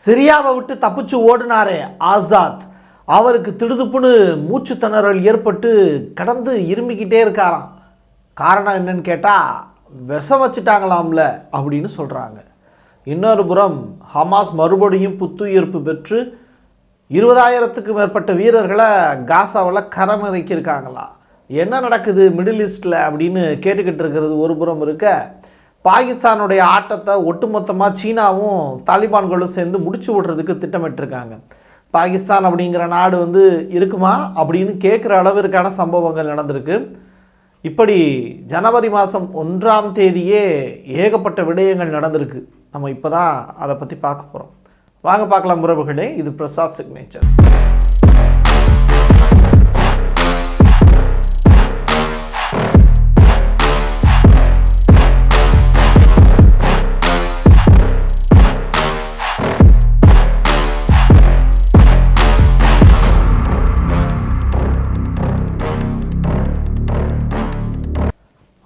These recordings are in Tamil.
சிரியாவை விட்டு தப்பிச்சு ஓடினாரே ஆசாத். அவருக்கு திடுதுப்புன்னு மூச்சு திணறல் ஏற்பட்டு கடந்து இருமிக்கிட்டே இருக்காராம். காரணம் என்னன்னு கேட்டால் விஷம் வச்சுட்டாங்களாம்ல அப்படின்னு சொல்கிறாங்க இன்னொரு புறம் ஹமாஸ் மறுபடியும் புத்துயிர்ப்பு பெற்று இருபதாயிரத்துக்கு மேற்பட்ட வீரர்களை காசாவில் கரம் இறக்கியிருக்காங்களா என்ன நடக்குது மிடில் ஈஸ்டில் அப்படின்னு கேட்டுக்கிட்டு இருக்கிறது ஒரு புறம் இருக்க பாகிஸ்தானுடைய ஆட்டத்தை ஒட்டுமொத்தமாக சீனாவும் தாலிபான்களும் சேர்ந்து முடிச்சு விடுறதுக்கு திட்டமிட்டிருக்காங்க. பாகிஸ்தான் அப்படிங்கிற நாடு வந்து இருக்குமா அப்படின்னு கேட்குற அளவிற்கான சம்பவங்கள் நடந்திருக்கு. இப்படி ஜனவரி மாதம் ஒன்றாம் தேதியே ஏகப்பட்ட விடயங்கள் நடந்திருக்கு. நம்ம இப்போ தான் அதை பற்றி பார்க்க போகிறோம் வாங்க பார்க்கலாம் உறவுகளே இது பிரசாத் சிக்னேச்சர்.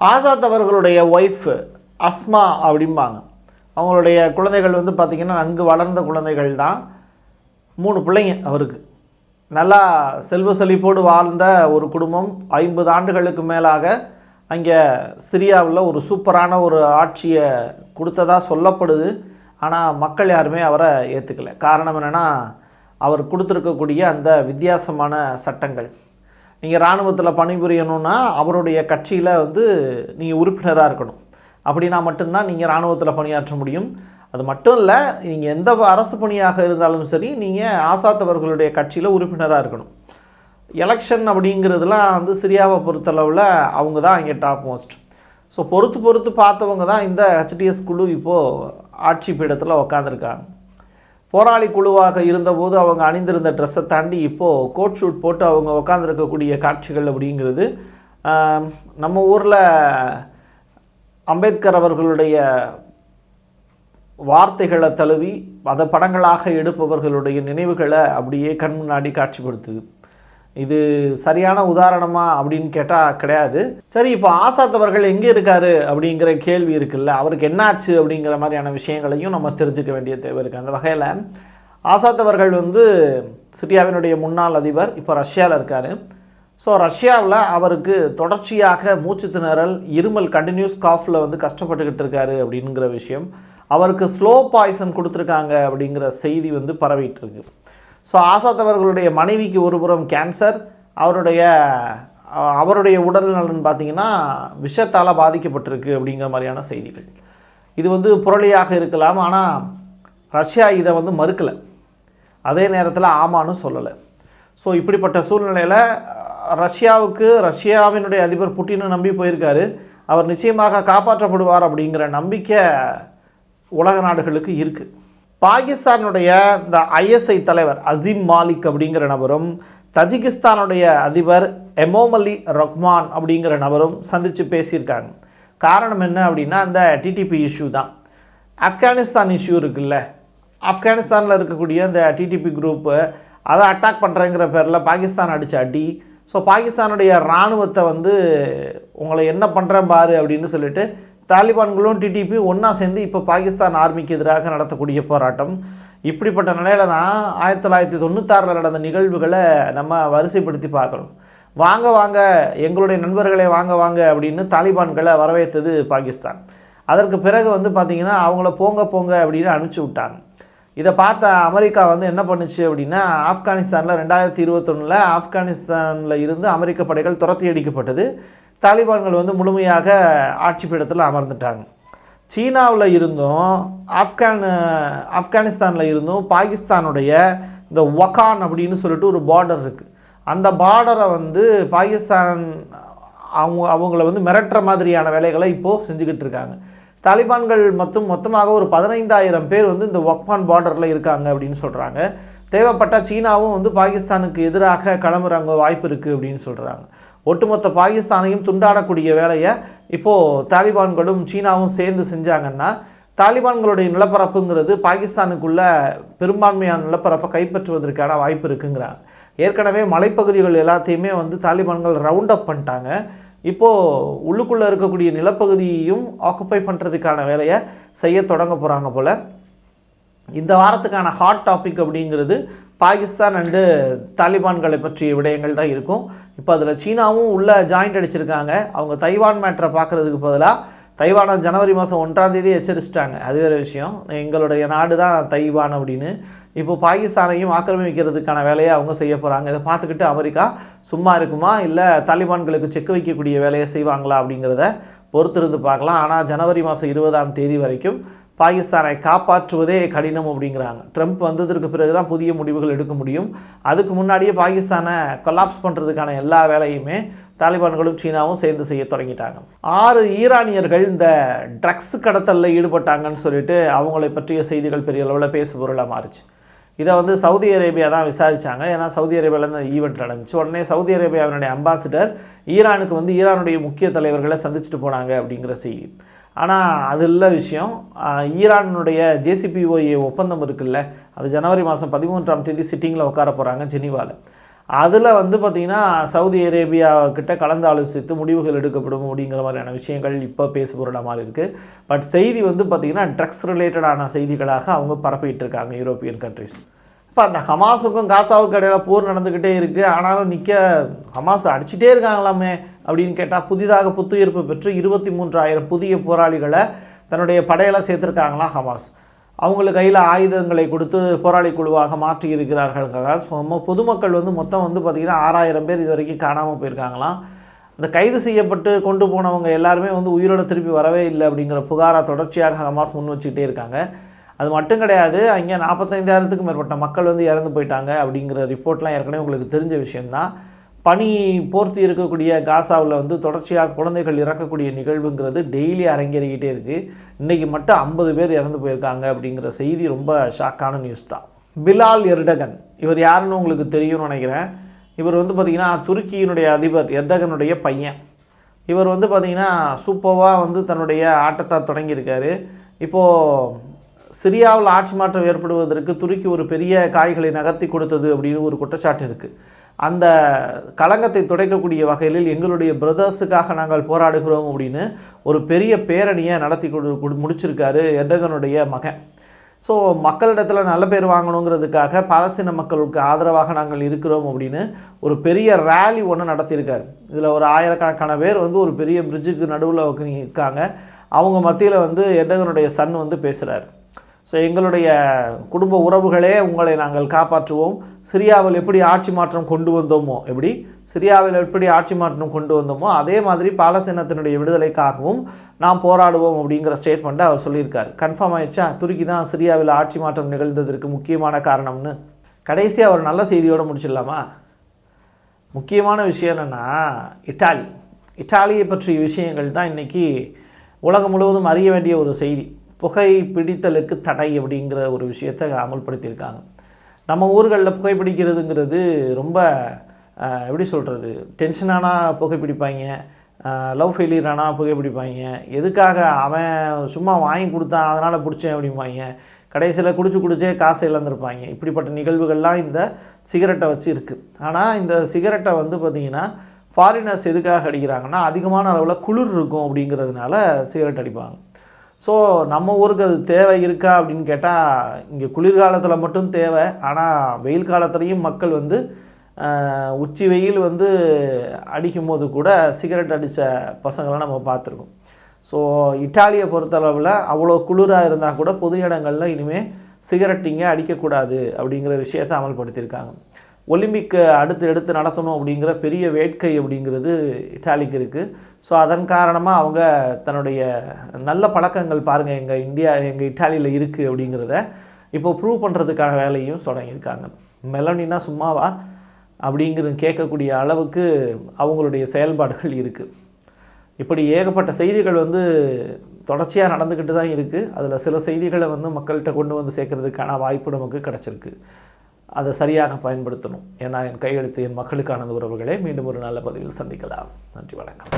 ஆசாத் அவர்களுடைய ஒய்ஃப் அஸ்மா அப்படிம்பாங்க. அவங்களுடைய குழந்தைகள் வந்து பார்த்திங்கன்னா நன்கு வளர்ந்த குழந்தைகள் தான். மூணு பிள்ளைங்க அவருக்கு. நல்லா செல்வ செழிப்போடு வாழ்ந்த ஒரு குடும்பம். ஐம்பது ஆண்டுகளுக்கு மேலாக அங்கே சிரியாவில் ஒரு சூப்பரான ஒரு ஆட்சியை கொடுத்ததாக சொல்லப்படுது. ஆனால் மக்கள் யாருமே அவரை ஏற்றுக்கல காரணம் என்னென்னா அவர் கொடுத்துருக்கக்கூடிய அந்த வித்தியாசமான சட்டங்கள். நீங்கள் இராணுவத்தில் பணிபுரியணும்னா அவருடைய கட்சியில் வந்து நீங்கள் உறுப்பினராக இருக்கணும். அப்படின்னா மட்டும்தான் நீங்கள் இராணுவத்தில் பணியாற்ற முடியும். அது மட்டும் இல்லை நீங்கள் எந்த அரசு பணியாக இருந்தாலும் சரி நீங்கள் ஆசாத்தவர்களுடைய கட்சியில் உறுப்பினராக இருக்கணும். எலெக்ஷன் அப்படிங்கிறதுலாம் வந்து சிரியாவை பொறுத்தளவில் அவங்க தான் இங்கே டாப் மோஸ்ட். ஸோ பொறுத்து பொறுத்து பார்த்தவங்க தான் இந்த ஹெச்டிஎஸ் குழு இப்போது ஆட்சி பீடத்தில் உக்காந்துருக்காங்க. போராளி குழுவாக இருந்தபோது அவங்க அணிந்திருந்த ட்ரெஸ்ஸை தாண்டி இப்போது கோட் ஷூட் போட்டு அவங்க உட்காந்துருக்கக்கூடிய காட்சிகள் அப்படிங்கிறது நம்ம ஊரில் அம்பேத்கர் அவர்களுடைய வார்த்தைகளை தழுவி அதை படங்களாக எடுப்பவர்களுடைய நினைவுகளை அப்படியே கண் முன்னாடி காட்சிப்படுத்துது. இது சரியான உதாரணமா அப்படின்னு கேட்டால் கிடையாது. சரி இப்போ ஆசாத் அவர்கள் எங்கே இருக்காரு அப்படிங்கிற கேள்வி இருக்குல்ல. அவருக்கு என்னாச்சு அப்படிங்கிற மாதிரியான விஷயங்களையும் நம்ம தெரிஞ்சுக்க வேண்டிய தேவை இருக்குது அந்த வகையில் ஆசாத் அவர்கள் வந்து சிரியாவினுடைய முன்னாள் அதிபர் இப்போ ரஷ்யாவில் இருக்கார். ஸோ ரஷ்யாவில் அவருக்கு தொடர்ச்சியாக மூச்சு திணறல் இருமல் கண்டினியூஸ் காஃபில் வந்து கஷ்டப்பட்டுக்கிட்டு இருக்காரு அப்படிங்கிற விஷயம். அவருக்கு ஸ்லோ பாய்சன் கொடுத்துருக்காங்க அப்படிங்கிற செய்தி வந்து பரவிட்டு இருக்கு. ஸோ ஆசாத் அவர்களுடைய மனைவிக்கு ஒருபுறம் கேன்சர் அவருடைய அவருடைய உடல் நலன் பார்த்தீங்கன்னா விஷத்தால் பாதிக்கப்பட்டிருக்கு அப்படிங்கிற மாதிரியான செய்திகள். இது வந்து புரளியாக இருக்கலாம் ஆனால் ரஷ்யா இதை வந்து மறுக்கலை. அதே நேரத்தில் ஆமான்னு சொல்லலை. ஸோ இப்படிப்பட்ட சூழ்நிலையில் ரஷ்யாவுக்கு ரஷ்யாவினுடைய அதிபர் புட்டினை நம்பி போயிருக்காரு. அவர் நிச்சயமாக காப்பாற்றப்படுவார் அப்படிங்கிற நம்பிக்கை உலக நாடுகளுக்கு இருக்குது பாகிஸ்தானுடைய இந்த ஐஎஸ்ஐ தலைவர் அசீம் மாலிக் அப்படிங்கிற நபரும் தஜிகிஸ்தானுடைய அதிபர் எமோமலி ரஹ்மான் அப்படிங்கிற நபரும் சந்தித்து பேசியிருக்காங்க. காரணம் என்ன அப்படின்னா அந்த டிடிபி இஷ்யூ தான். ஆப்கானிஸ்தான் இஷ்யூ இருக்குல்ல. ஆப்கானிஸ்தானில் இருக்கக்கூடிய அந்த டிடிபி குரூப்பு அதை அட்டாக் பண்ணுறேங்கிற பேரில் பாகிஸ்தான் அடித்த அடி. ஸோ பாகிஸ்தானுடைய இராணுவத்தை வந்து உங்களை என்ன பண்ணுறேன் பாரு அப்படின்னு சொல்லிட்டு தாலிபான்களும் டிடிபி ஒன்றா சேர்ந்து இப்போ பாகிஸ்தான் ஆர்மிக்கு எதிராக நடத்தக்கூடிய போராட்டம். இப்படிப்பட்ட நிலையில தான் ஆயிரத்தி தொள்ளாயிரத்தி தொண்ணூத்தாறில் நடந்த நிகழ்வுகளை நம்ம வரிசைப்படுத்தி பார்க்கணும். வாங்க வாங்க எங்களுடைய நண்பர்களை வாங்க வாங்க அப்படின்னு தாலிபான்களை வரவேற்றது பாகிஸ்தான். அதற்கு பிறகு வந்து பார்த்திங்கன்னா அவங்கள போங்க போங்க அப்படின்னு அனுப்பிச்சி விட்டாங்க. இதை பார்த்த அமெரிக்கா வந்து என்ன பண்ணுச்சு அப்படின்னா ஆப்கானிஸ்தானில் ரெண்டாயிரத்தி இருபத்தொன்னில் ஆப்கானிஸ்தானில் இருந்து அமெரிக்க படைகள் துரத்தி அடிக்கப்பட்டது. தாலிபான்கள் வந்து முழுமையாக ஆட்சி பீடத்தில் அமர்ந்துட்டாங்க. சீனாவில் இருந்தும் ஆப்கான் ஆப்கானிஸ்தானில் இருந்தும் பாகிஸ்தானுடைய இந்த ஒகான் அப்படின்னு சொல்லிட்டு ஒரு பார்டர் இருக்குது அந்த பார்டரை வந்து பாகிஸ்தான் அவங்க அவங்கள வந்து மிரட்டுற மாதிரியான வேலைகளை இப்போது செஞ்சுக்கிட்டு இருக்காங்க. தாலிபான்கள் மொத்தம் மொத்தமாக ஒரு பதினைந்தாயிரம் பேர் வந்து இந்த ஒக்மான் பார்டரில் இருக்காங்க அப்படின்னு சொல்கிறாங்க தேவைப்பட்டால் சீனாவும் வந்து பாகிஸ்தானுக்கு எதிராக கிளம்புறாங்க வாய்ப்பு இருக்குது அப்படின்னு சொல்கிறாங்க ஒட்டுமொத்த பாகிஸ்தானையும் துண்டாடக்கூடிய வேலையை இப்போது தாலிபான்களும் சீனாவும் சேர்ந்து செஞ்சாங்கன்னா தாலிபான்களுடைய நிலப்பரப்புங்கிறது பாகிஸ்தானுக்குள்ள பெரும்பான்மையான நிலப்பரப்பை கைப்பற்றுவதற்கான வாய்ப்பு இருக்குங்கிறாங்க. ஏற்கனவே மலைப்பகுதிகள் எல்லாத்தையுமே வந்து தாலிபான்கள் ரவுண்ட் அப் பண்ணிட்டாங்க. இப்போது உள்ளுக்குள்ளே இருக்கக்கூடிய நிலப்பகுதியையும் ஆக்குப்பை பண்ணுறதுக்கான வேலையை செய்ய தொடங்க போகிறாங்க போல். இந்த வாரத்துக்கான ஹாட் டாபிக் அப்படிங்கிறது பாகிஸ்தான் அண்டு தாலிபான்களை பற்றிய விடயங்கள் தான் இருக்கும். இப்போ அதில் சீனாவும் உள்ளே ஜாயிண்ட் அடிச்சிருக்காங்க. அவங்க தைவான் மேட்ரை பார்க்குறதுக்கு பதிலாக தைவானை ஜனவரி மாதம் ஒன்றாம் தேதி எச்சரிச்சிட்டாங்க. அது வேறு விஷயம். எங்களுடைய நாடு தான் தைவான் அப்படின்னு. இப்போ பாகிஸ்தானையும் ஆக்கிரமிக்கிறதுக்கான வேலையை அவங்க செய்ய போகிறாங்க இதை பார்த்துக்கிட்டு அமெரிக்கா சும்மா இருக்குமா? இல்லை தாலிபான்களுக்கு செக் வைக்கக்கூடிய வேலையை செய்வாங்களா அப்படிங்கிறத பொறுத்திருந்து பார்க்கலாம். ஆனால் ஜனவரி மாதம் இருபதாம் தேதி வரைக்கும் பாகிஸ்தானை காப்பாற்றுவதே கடினம் அப்படிங்கிறாங்க. ட்ரம்ப் வந்ததற்கு பிறகு தான் புதிய முடிவுகள் எடுக்க முடியும். அதுக்கு முன்னாடியே பாகிஸ்தானை கொலாப்ஸ் பண்ணுறதுக்கான எல்லா வேலையுமே தாலிபான்களும் சீனாவும் சேர்ந்து செய்ய தொடங்கிட்டாங்க. ஆறு ஈரானியர்கள் இந்த ட்ரக்ஸ் கடத்தலில் ஈடுபட்டாங்கன்னு சொல்லிட்டு அவங்களை பற்றிய செய்திகள் பெரிய அளவில் பேசு பொருளாக மாறிச்சு. இதை வந்து சவுதி அரேபியா தான் விசாரித்தாங்க ஏன்னா சவுதி அரேபியாவில் இந்த ஈவெண்ட் நடந்துச்சு. உடனே சவுதி அரேபியாவினுடைய அம்பாசிடர் ஈரானுக்கு வந்து ஈரானுடைய முக்கிய தலைவர்களை சந்திச்சுட்டு போனாங்க அப்படிங்கிற செய்தி. ஆனால் அது இல்லை விஷயம். ஈரானுடைய ஜேசிபிஓஏ ஒப்பந்தம் இருக்குல்ல அது ஜனவரி மாதம் பதிமூன்றாம் தேதி சிட்டிங்கில் உட்கார போகிறாங்க ஜெனிவாவில் அதில் வந்து பார்த்திங்கன்னா சவுதி அரேபியா கிட்ட கலந்து ஆலோசித்து முடிவுகள் எடுக்கப்படும் அப்படிங்கிற மாதிரியான விஷயங்கள் இப்போ பேசுபொருளாக மாதிரி இருக்குது பட் செய்தி வந்து பார்த்திங்கன்னா ட்ரக்ஸ் ரிலேட்டடான செய்திகளாக அவங்க பரப்பிட்டு இருக்காங்க யூரோப்பியன் கண்ட்ரிஸ் இப்போ அந்த ஹமாஸுக்கும் காசாவுக்கு இடையில போர் நடந்துக்கிட்டே இருக்குது ஆனாலும் நிற்க ஹமாஸ் அடிச்சுட்டே இருக்காங்களாமே. அப்படின்னு கேட்டால் புதிதாக புத்துயிர்ப்பு பெற்று இருபத்தி மூன்றாயிரம் புதிய போராளிகளை தன்னுடைய படையில் சேர்த்துருக்காங்களா ஹமாஸ். அவங்களுக்கு கையில் ஆயுதங்களை கொடுத்து போராளி குழுவாக மாற்றி இருக்கிறார்கள் ககாஸ் மொ- பொதுமக்கள் வந்து மொத்தம் வந்து பார்த்திங்கன்னா ஆறாயிரம் பேர் இது வரைக்கும் காணாமல் போயிருக்காங்களாம் அந்த கைது செய்யப்பட்டு கொண்டு போனவங்க எல்லாருமே வந்து உயிரோட திருப்பி வரவே இல்லை அப்படிங்கிற புகாரை தொடர்ச்சியாக ஹமாஸ் முன் வச்சுக்கிட்டே இருக்காங்க. அது மட்டும் கிடையாது அங்கே நாற்பத்தைந்தாயிரத்துக்கும் மேற்பட்ட மக்கள் வந்து இறந்து போயிட்டாங்க அப்படிங்கிற ரிப்போர்ட்லாம் ஏற்கனவே உங்களுக்கு தெரிஞ்ச விஷயம்தான். பனி போர்த்தி இருக்கக்கூடிய காசாவில் வந்து தொடர்ச்சியாக குழந்தைகள் இறக்கக்கூடிய நிகழ்வுங்கிறது டெய்லி அரங்கேறிக்கிட்டே இருக்குது இன்றைக்கி மட்டும் ஐம்பது பேர் இறந்து போயிருக்காங்க அப்படிங்கிற செய்தி ரொம்ப ஷாக்கான நியூஸ் தான். பிலால் எர்டகன் இவர் யாருன்னு உங்களுக்கு தெரியும்னு நினைக்கிறேன். இவர் வந்து பார்த்திங்கன்னா துருக்கியினுடைய அதிபர் எர்டகனுடைய பையன். இவர் வந்து பார்த்திங்கன்னா சூப்பராக வந்து தன்னுடைய ஆட்டத்தை தொடங்கியிருக்காரு. இப்போது சிரியாவில் ஆட்சி மாற்றம் ஏற்படுவதற்கு துருக்கி ஒரு பெரிய காய்களை நகர்த்தி கொடுத்தது அப்படின்னு ஒரு குற்றச்சாட்டு இருக்குது அந்த களங்கத்தை துடைக்கக்கூடிய வகையில் எங்களுடைய பிரதர்ஸுக்காக நாங்கள் போராடுகிறோம் அப்படின்னு ஒரு பெரிய பேரணியை நடத்தி கொடு முடிச்சிருக்காரு எர்டகனுடைய மகன். ஸோ மக்களிடத்தில் நல்ல பேர் வாங்கணுங்கிறதுக்காக பாலஸ்தீன மக்களுக்கு ஆதரவாக நாங்கள் இருக்கிறோம் அப்படின்னு ஒரு பெரிய ரேலி ஒன்று நடத்தியிருக்காரு. இதில் ஒரு ஆயிரக்கணக்கான பேர் வந்து ஒரு பெரிய பிரிட்ஜுக்கு நடுவில் இருக்காங்க. அவங்க மத்தியில் வந்து எர்டகனுடைய சன் வந்து பேசுகிறார் ஸோ எங்களுடைய குடும்ப உறவுகளே உங்களை நாங்கள் காப்பாற்றுவோம். சிரியாவில் எப்படி ஆட்சி மாற்றம் கொண்டு வந்தோமோ எப்படி சிரியாவில் எப்படி ஆட்சி மாற்றம் கொண்டு வந்தோமோ அதே மாதிரி பாலஸ்தீனத்தினுடைய விடுதலைக்காகவும் நாம் போராடுவோம் அப்படிங்கிற ஸ்டேட்மெண்ட்டை அவர் சொல்லியிருக்கார். கன்ஃபார்ம் ஆயிடுச்சா? துருக்கி தான் சிரியாவில் ஆட்சி மாற்றம் நிகழ்ந்ததற்கு முக்கியமான காரணம்னு. கடைசியாக ஒரு நல்ல செய்தியோடு முடிச்சிடலாமா? முக்கியமான விஷயம் என்னென்னா இட்டாலி. இட்டாலியை பற்றிய விஷயங்கள் தான் இன்றைக்கி உலகம் முழுவதும் அறிய வேண்டிய ஒரு செய்தி. புகை பிடித்தலுக்கு தடை அப்படிங்கிற ஒரு விஷயத்தை அமல்படுத்தியிருக்காங்க. நம்ம ஊர்களில் புகைப்பிடிக்கிறதுங்கிறது ரொம்ப எப்படி சொல்கிறது டென்ஷனானா புகைப்பிடிப்பாங்க லவ் ஃபெயிலியர் ஆனால் புகைப்பிடிப்பாங்க. எதுக்காக அவன் சும்மா வாங்கி கொடுத்தான் அதனால் பிடிச்சேன் அப்படிம்பாங்க. கடைசியில் குடிச்சு குடிச்சே காசை இழந்திருப்பாங்க. இப்படிப்பட்ட நிகழ்வுகள்லாம் இந்த சிகரெட்டை வச்சு இருக்குது ஆனால் இந்த சிகரெட்டை வந்து பார்த்திங்கன்னா ஃபாரினர்ஸ் எதுக்காக அடிக்கிறாங்கன்னா அதிகமான அளவில் குளிர் இருக்கும் அப்படிங்கிறதுனால சிகரெட் அடிப்பாங்க. ஸோ நம்ம ஊருக்கு அது தேவை இருக்கா அப்படின்னு கேட்டால் இங்கே குளிர்காலத்தில் மட்டும் தேவை. ஆனால் வெயில் காலத்துலேயும் மக்கள் வந்து உச்சி வெயில் வந்து அடிக்கும்போது கூட சிகரெட் அடித்த பசங்களை நம்ம பார்த்துருக்கோம். ஸோ இட்டாலியை பொறுத்தளவில் அவ்வளோ குளிராக இருந்தால் கூட பொது இடங்களில் இனிமேல் சிகரெட் இங்கே அடிக்கக்கூடாது அப்படிங்கிற விஷயத்தை அமல்படுத்தியிருக்காங்க. ஒலிம்பிக் அடுத்து எடுத்து நடத்தணும் அப்படிங்கிற பெரிய வேட்கை அப்படிங்கிறது இட்டாலிக்கு இருக்குது ஸோ அதன் காரணமாக அவங்க தன்னுடைய நல்ல பழக்கங்கள் பாருங்கள் எங்கள் இந்தியா எங்கள் இட்டாலியில் இருக்குது அப்படிங்கிறத இப்போ ப்ரூவ் பண்ணுறதுக்கான வேலையும் தொடங்கியிருக்காங்க. மெலனினா சும்மாவா அப்படிங்கிறது கேட்கக்கூடிய அளவுக்கு அவங்களுடைய செயல்பாடுகள் இருக்குது இப்படி ஏகப்பட்ட செய்திகள் வந்து தொடர்ச்சியாக நடந்துக்கிட்டு தான் இருக்குது அதில் சில செய்திகளை வந்து மக்கள்கிட்ட கொண்டு வந்து சேர்க்கறதுக்கான வாய்ப்பு நமக்கு கிடச்சிருக்கு. அதை சரியாக பயன்படுத்தணும். ஏன்னா என் கையெழுத்து என் மக்களுக்கானது உறவுகளை. மீண்டும் ஒரு நல்ல பதிவில் சந்திக்கலாம். நன்றி வணக்கம்.